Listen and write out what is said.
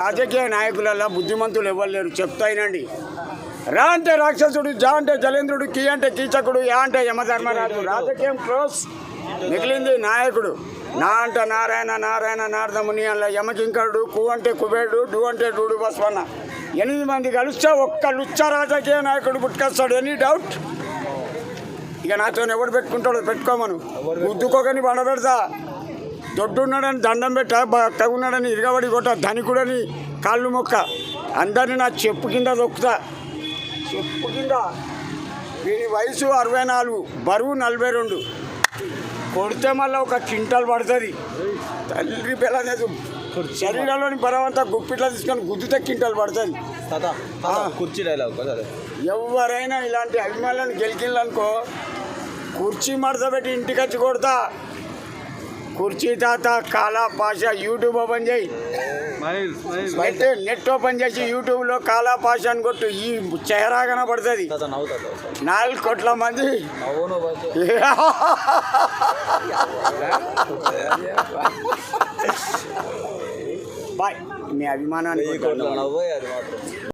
రాజకీయ నాయకులలో బుద్ధిమంతులు ఎవరు లేరు? చెప్తాయినండి. రా అంటే రాక్షసుడు జా అంటే జలేంద్రుడు కి అంటే కీచకుడు యా అంటే యమధర్మరాజు. రాజకీయం క్లోజ్. మిగిలింది నాయకుడు. నా అంటే నారాయణ నారాయణ నారదముని అలా యమకింకరుడు కు అంటే కుబేరుడు డు అంటే డూడు బస్వన్న. ఎనిమిది మంది కలిస్తే ఒక్క లుచ్చ రాజకీయ నాయకుడు పుట్టుకొస్తాడు. Any doubt? ఇక నాతో ఎవడు పెట్టుకుంటాడో పెట్టుకోమను. ఉద్దుకోకని బండబెడతా దొడ్డున్నాడని దండం పెట్ట ఉన్నాడని ఇరగబడి కొట్ట ధనికుడని కాళ్ళు మొక్క. అందరిని నా చెప్పు కింద దొక్కుతా చెప్పు కింద. వీని వయసు అరవై నాలుగు బరువు నలభై రెండు. కొడితే మళ్ళీ ఒక క్వింటల్ పడుతుంది. తల్లి పిల్లనేది శరీరంలోని బలవంతా గుప్పిట్లో తీసుకొని గుద్దితే క్వింటల్ పడుతుంది. కుర్చీ డైలాగ్ ఎవరైనా ఇలాంటి అభిమానులను గెలికిళ్ళనుకో కుర్చీ మడత పెట్టి ఇంటికి వచ్చి కొడతా. కుర్చీ తాత కాలా పాష యూట్యూబ్ ఓపెన్ చేయి. నెట్ నెట్ ఓపెన్ చేసి యూట్యూబ్లో కాలా పాష అని కొట్టు ఈ చెహరా కనబడుతుంది. నాలుగు కోట్ల మంది. బాయ్ మీ అభిమానాన్ని